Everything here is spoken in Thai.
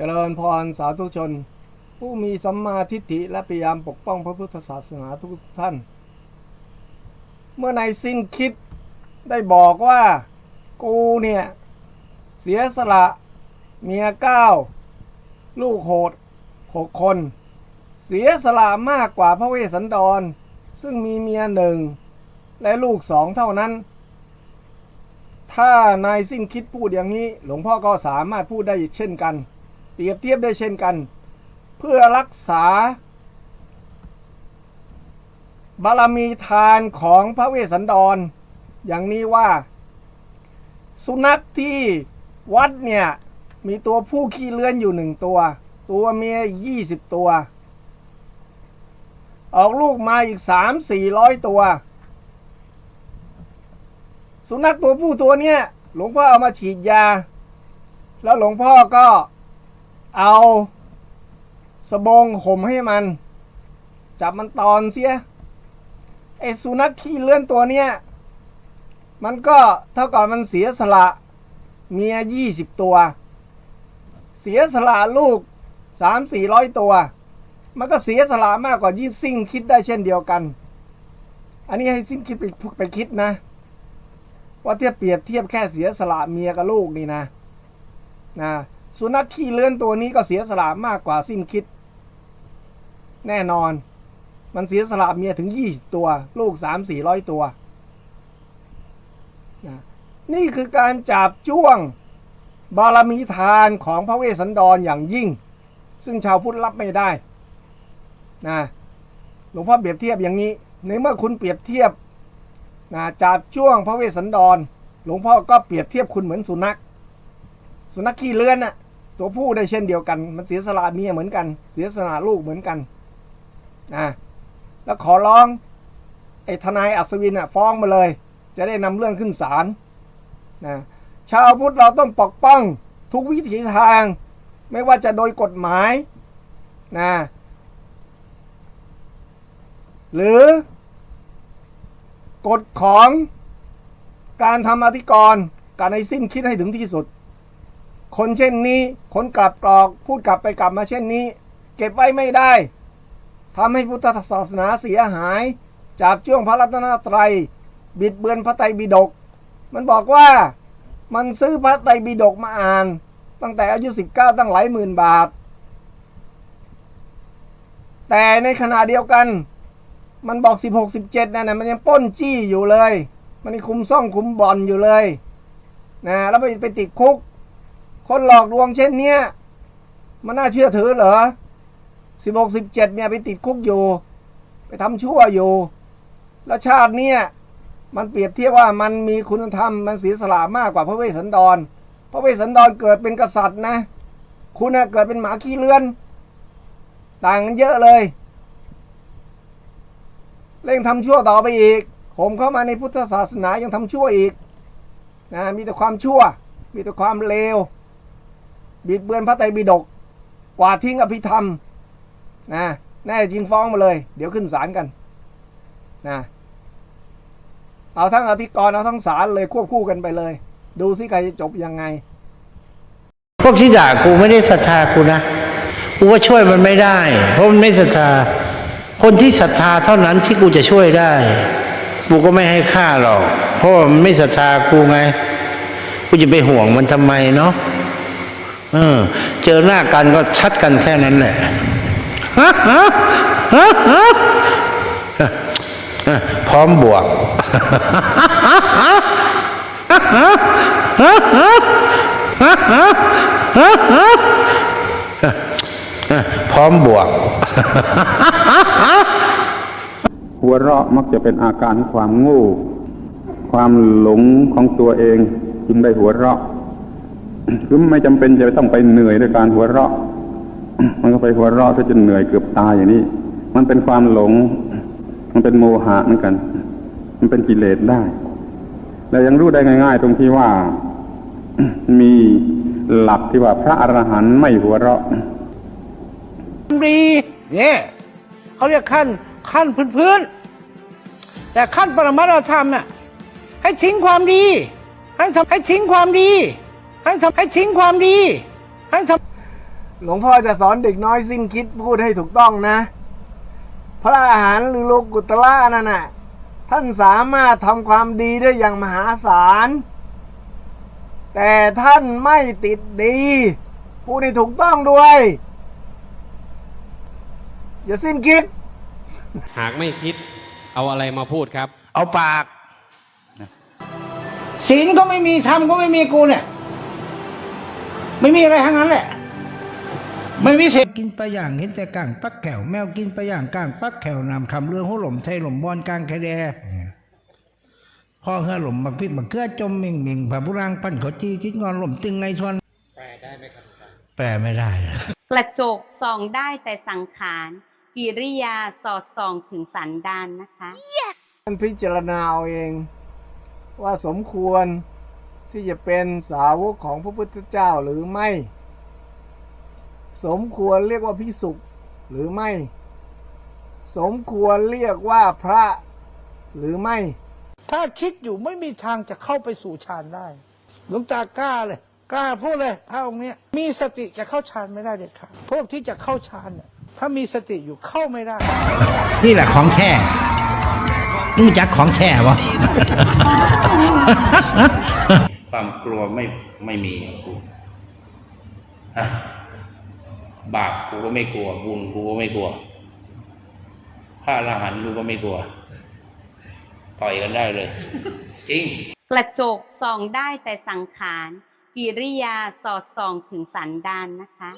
เจริญพรสาธุชน ผู้มีสัมมาทิฏฐิและพยายามปกป้องพระพุทธศาสนาทุกท่าน เมื่อในสิ้นคิดได้บอกว่ากูเนี่ย เสียสละเมียเก้าลูกโหดหกคน เสียสละมากกว่าพระเวสสันดร ซึ่งมีเมียหนึ่งและลูกสองเท่านั้น ถ้านายสิ้นคิดพูดอย่างนี้ หลวงพ่อก็สามารถพูดได้เช่นกัน เปรียบเทียบได้เช่นกัน เพื่อรักษา บารมีทานของพระเวสสันดร อย่างนี้ว่า สุนัขที่วัดเนี่ย มีตัวผู้ขี้เลื้อนอยู่หนึ่งตัว ตัวเมียยี่สิบตัว ออกลูกมาอีกสามสี่ร้อยตัว สุนัขตัวผู้ตัวเนี้ยหลวงพ่อเอามาฉีดยา แล้วหลวงพ่อก็ เอาสบงห่มให้มัน จับมันตอนเสียไอ้สุนัขขี้เลื่อนตัวเนี้ยมันก็เท่ากับมันเสียสละเมียยี่สิบตัว เสียสละลูกสามสี่ร้อยตัว มันก็เสียสละมากกว่ายี่ซิ่งคิดได้เช่นเดียวกัน อันนี้ให้ซิ่งคิดไปไปคิดนะ ว่าเทียบเปรียบเทียบแค่เสียสละเมียกับลูกนี่นะนะ สุนัขขี้เลื่อนตัวนี้ก็เสียสละมากกว่าสิ้นคิด แน่นอน มันเสียสละเมียถึงยี่สิบตัว ลูกสามสี่ร้อยตัว นี่คือการจับจ้วงบารมีทานของพระเวสสันดรอย่างยิ่ง ซึ่งชาวพุทธรับไม่ได้นะหลวงพ่อเปรียบเทียบอย่างนี้ ในเมื่อคุณเปรียบเทียบนะจับจ้วงพระเวสสันดร หลวงพ่อก็เปรียบเทียบคุณเหมือนสุนัข สุนัขขี้เลื่อนน่ะ ตัวผู้ได้เช่นเดียวกัน มันเสียสละเมียเหมือนกัน เสียสละลูกเหมือนกันนะแล้วขอร้องไอ้ทนายอัศวินอะฟ้องมาเลย จะได้นำเรื่องขึ้นศาลนะชาวพุทธเราต้องปกป้องทุกวิถีทาง ไม่ว่าจะโดยกฎหมายนะหรือกฎของการทำอธิกรณ์การให้สิ้นคิดให้ถึงที่สุด คนเช่นนี้ คนกลับกรอก พูดกลับไปกลับมาเช่นนี้ เก็บไว้ไม่ได้ทำให้พุทธศาสนาเสียหาย จากช่วงพระรัตนตรัย บิดเบือนพระไตรปิฎกมันบอกว่ามันซื้อพระไตรปิฎกมาอ่าน ตั้งแต่อายุสิบเก้าตั้งหลายหมื่นบาท แต่ในขณะเดียวกัน มันบอกสิบหกสิบเจ็ดนั่นนะมันยังป้นจี้อยู่เลย มันยังคุมซ่องคุมบอนอยู่เลยนะแล้วไปไปติดคุก คนหลอกลวงเช่นเนี้ยมันน่าเชื่อถือเหรอสิบหกสิบเจ็ดเนี่ยไปติดคุกอยู่ ไปทำชั่วอยู่ แล้วชาติเนี่ยมันเปรียบเทียบว่ามันมีคุณธรรมมันเสียสละมากกว่าพระเวสสันดร พระเวสสันดรเกิดเป็นกษัตริย์นะ คุณน่ะเกิดเป็นหมาขี้เลือน ต่างกันเยอะเลย เร่งทำชั่วต่อไปอีก ผมเข้ามาในพุทธศาสนายังทำชั่วอีกนะมีแต่ความชั่ว มีแต่ความเลว บิดเบือนพระไตรปิฎกกวาดทิ้งอภิธรรมนะแน่จริงฟ้องมาเลย เดี๋ยวขึ้นศาลกันนะเอาทั้งอธิกรณ์เอาทั้งศาลเลยควบคู่กันไปเลย ดูสิใครจะจบยังไง พวกที่ด่ากูไม่ได้ศรัทธากูนะกูว่าช่วยมันไม่ได้ เพราะมันไม่ศรัทธา คนที่ศรัทธาเท่านั้นที่กูจะช่วยได้ กูก็ไม่ให้ค่าหรอก เพราะมันไม่ศรัทธากูไง กูจะไปห่วงมันทำไมเนาะ เออ เจอหน้ากันก็ชัดกันแค่นั้นแหละพร้อมบวกพร้อมบวก หัวเราะมักจะเป็นอาการความโง่ ความหลงของตัวเองจึงได้หัวเราะ คือไม่จำเป็นจะต้องไปเหนื่อยด้วยการหัวเราะ มันก็ไปหัวเราะถ้าจนเหนื่อยเกือบตายอย่างนี้ มันเป็นความหลง มันเป็นโมหะเหมือนกัน มันเป็นกิเลสได้แล้วยังรู้ได้ง่าย ๆ ตรงที่ว่ามีหลักที่ว่าพระอรหันต์ไม่หัวเราะดีเนี่ยเขาเรียกขั้นขั้นพื้นๆแต่ขั้นปรมาธรรมน่ะให้ทิ้งความดี ให้ทำให้ทิ้งความดี ให้ทำให้ทิ้งความดี ให้ทำหลวงพ่อจะสอนเด็กน้อยสิ้นคิดพูดให้ถูกต้องนะ พระอาหารหรือโลกุตละนั่นน่ะ ท่านสามารถทำความดีได้อย่างมหาศาล แต่ท่านไม่ติดดี พูดให้ถูกต้องด้วย อย่าสิ้นคิด หากไม่คิดเอาอะไรมาพูดครับ เอาปากศีลก็ไม่มีธรรมก็ไม่มีกูเนี่ย ไม่มีอะไรทั้งนั้นแหละ ไม่มีเศษกินปลาอย่างเห็นแต่กลางปักแขวแมวกินปลาอย่างกลางปักแขวนำคำเรื่องหัวหล่มไทยหล่มบอนกลางแคแดพ่อเฮือหล่มบักพริกบักเกือจมมิงมิงผ่าบุรางปั้นเขาจีจิ้งงอนหล่มตึงไงชวนแปลได้ไหมครับแปลไม่ได้ กระจกส่องได้แต่สังขารกิริยาสอดส่องถึงสันดานนะคะท่านพิจารณาเอาเอง ว่าสมควร ที่จะเป็นสาวกของพระพุทธเจ้าหรือไม่ สมควรเรียกว่าพิสุหรือไม่ สมควรเรียกว่าพระหรือไม่ ถ้าคิดอยู่ไม่มีทางจะเข้าไปสู่ฌานได้ หลวงตากล้าเลย กล้าพูดเลยพระองค์เนี้ยมีสติจะเข้าฌานไม่ได้เด็ดขาดพวกที่จะเข้าฌานเนี่ยถ้ามีสติอยู่เข้าไม่ได้ นี่แหละของแท้มึงจักของแท้วะ ความกลัวไม่ไม่มีของกูฮะบาปกูก็ไม่กลัว บุญกูก็ไม่กลัวพระอรหันต์กูก็ไม่กลัว ต่อยกันได้เลย จริง กระจกส่องได้แต่สังขาร กิริยาสอดส่องถึงสันดานนะคะ